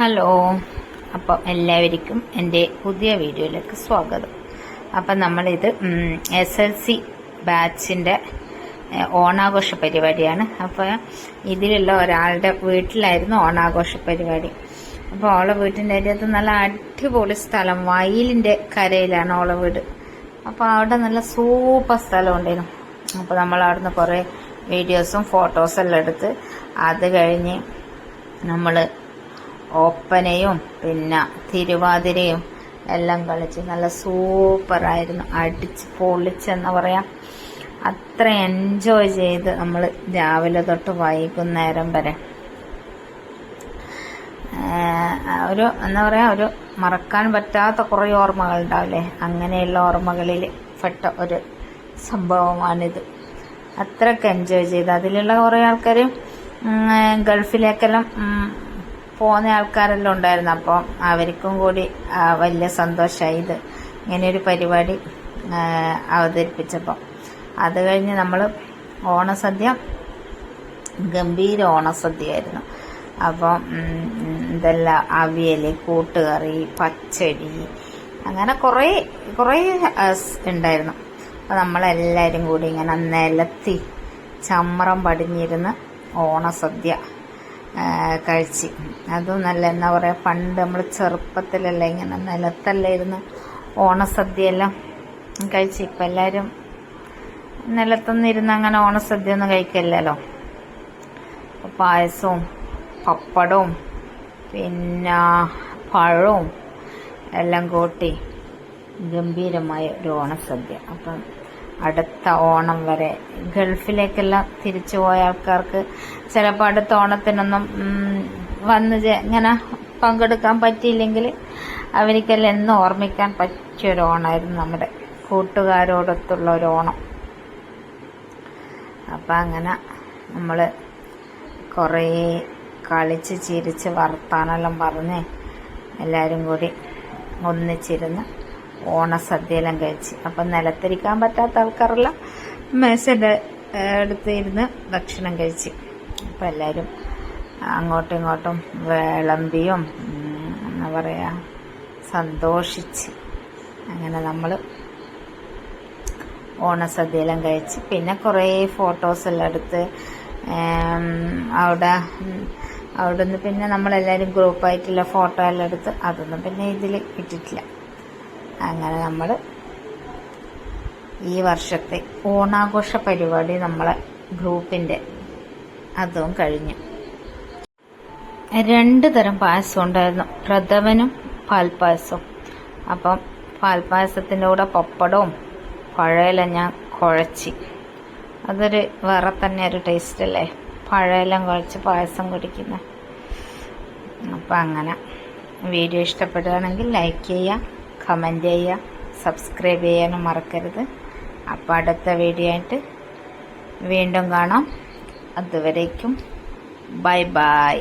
Hello. അപ്പോൾ എല്ലാവർക്കും എന്റെ പുതിയ വീഡിയോയിലേക്ക് സ്വാഗതം. അപ്പം നമ്മളിത് എസ് എൽ സി ബാച്ചിന്റെ ഓണാഘോഷ പരിപാടിയാണ്. അപ്പോൾ ഇതിലുള്ള ഒരാളുടെ വീട്ടിലായിരുന്നു ഓണാഘോഷ പരിപാടി. അപ്പോൾ ഓളെ വീട്ടിന്റെ അരിയത്ത് നല്ല അടിപൊളി സ്ഥലം വയലിന്റെ കരയിലാണ് ഓളെ വീട്. അപ്പോൾ അവിടെ നല്ല സൂപ്പർ സ്ഥലം ഉണ്ടായിരുന്നു. അപ്പോൾ നമ്മൾ അവിടുന്ന് കുറേ വീഡിയോസും ഫോട്ടോസും എല്ലാം എടുത്ത് അത് കഴിഞ്ഞ് നമ്മൾ ഒപ്പനയും പിന്നെ തിരുവാതിരയും എല്ലാം കളിച്ച് നല്ല സൂപ്പറായിരുന്നു. അടിച്ച് പൊളിച്ചെന്ന് പറയാം. അത്ര എൻജോയ് ചെയ്ത് നമ്മൾ രാവിലെ തൊട്ട് വൈകുന്നേരം വരെ. ഒരു എന്താ പറയുക ഒരു മറക്കാൻ പറ്റാത്ത കുറേ ഓർമ്മകൾ ഉണ്ടാവില്ലേ? അങ്ങനെയുള്ള ഓർമ്മകളിൽ പെട്ട ഒരു സംഭവമാണിത്. അത്രയ്ക്ക് എൻജോയ് ചെയ്ത്. അതിലുള്ള കുറേ ആൾക്കാർ ഗൾഫിലേക്കെല്ലാം പോകുന്ന ആൾക്കാരെല്ലാം ഉണ്ടായിരുന്നു. അപ്പോൾ അവർക്കും കൂടി വലിയ സന്തോഷമായി ഇത്. ഇങ്ങനെയൊരു പരിപാടി അവതരിപ്പിച്ചപ്പം. അത് കഴിഞ്ഞ് നമ്മൾ ഓണസദ്യ ഗംഭീര ഓണസദ്യയായിരുന്നു. അപ്പം അപ്പോൾ ഇതെല്ലാം അവിയൽ കൂട്ടുകറി പച്ചടി അങ്ങനെ കുറേ കുറേ ഉണ്ടായിരുന്നു. അപ്പം നമ്മളെല്ലാവരും കൂടി ഇങ്ങനെ നിലത്തി ചമ്രം പടിഞ്ഞിരുന്ന് ഓണസദ്യ കഴിച്ച്. അതും നല്ല എന്താ പറയുക പണ്ട് നമ്മൾ ചെറുപ്പത്തിലല്ല ഇങ്ങനെ നിലത്തല്ലേ ഇരുന്ന് ഓണസദ്യയെല്ലാം കഴിച്ച്. ഇപ്പം എല്ലാവരും നിലത്തൊന്നും ഇരുന്ന് അങ്ങനെ ഓണസദ്യ ഒന്നും കഴിക്കില്ലല്ലോ പായസവും പപ്പടവും പിന്നെ പഴവും എല്ലാം കൂട്ടി ഗംഭീരമായ ഒരു ഓണസദ്യ. അപ്പം അടുത്ത ഓണം വരെ. ഗൾഫിലേക്കെല്ലാം തിരിച്ചു പോയ ആൾക്കാർക്ക് ചിലപ്പോൾ അടുത്ത ഓണത്തിനൊന്നും വന്ന് ഇങ്ങനെ പങ്കെടുക്കാൻ പറ്റിയില്ലെങ്കിൽ അവർക്കെല്ലാം എന്നും ഓർമ്മിക്കാൻ പറ്റിയൊരു ഓണമായിരുന്നു നമ്മുടെ കൂട്ടുകാരോടൊത്തുള്ള ഒരു ഓണം. അപ്പം അങ്ങനെ നമ്മൾ കുറേ കളിച്ച് ചിരിച്ച് വർത്താനെല്ലാം പറഞ്ഞ് എല്ലാവരും കൂടി ഒന്നിച്ചിരുന്ന് ഓണസദ്യയെല്ലാം കഴിച്ച്. അപ്പം നിലത്തിരിക്കാൻ പറ്റാത്ത ആൾക്കാരെല്ലാം മേശന്റെ അടുത്ത് ഇരുന്ന് ഭക്ഷണം കഴിച്ച്. അപ്പം എല്ലാവരും അങ്ങോട്ടും ഇങ്ങോട്ടും വിളമ്പിയും എന്താ പറയുക സന്തോഷിച്ച് അങ്ങനെ നമ്മൾ ഓണസദ്യയെല്ലാം കഴിച്ച്. പിന്നെ കുറേ ഫോട്ടോസ് എല്ലാം എടുത്ത് അവിടെ അവിടെ നിന്ന് പിന്നെ നമ്മളെല്ലാവരും ഗ്രൂപ്പായിട്ടുള്ള ഫോട്ടോ എല്ലാം എടുത്ത് അതൊന്നും പിന്നെ ഇതിൽ ഇട്ടിട്ടില്ല. അങ്ങനെ നമ്മൾ ഈ വർഷത്തെ ഓണാഘോഷ പരിപാടി നമ്മളെ ഗ്രൂപ്പിന്റെ അതും കഴിഞ്ഞു. രണ്ട് തരം പായസം ഉണ്ടായിരുന്നു. പ്രഥമനും പാൽപ്പായസവും. അപ്പം പാൽപ്പായസത്തിന്റെ കൂടെ പപ്പടവും പഴയെല്ലാം ഞാൻ കുഴച്ച്. അതൊരു വേറെ തന്നെ ഒരു ടേസ്റ്റ് അല്ലേ? പഴയെല്ലാം കുഴച്ച് പായസം കുടിക്കുന്നത് അപ്പം അങ്ങനെ വീഡിയോ ഇഷ്ടപ്പെടുകയാണെങ്കിൽ ലൈക്ക് ചെയ്യുക. കമന്റ് ചെയ്യുക. സബ്സ്ക്രൈബ് ചെയ്യാനും മറക്കരുത്. അപ്പോൾ അടുത്ത വീഡിയോ ആയിട്ട് വീണ്ടും കാണാം. അതുവരേക്കും. Bye bye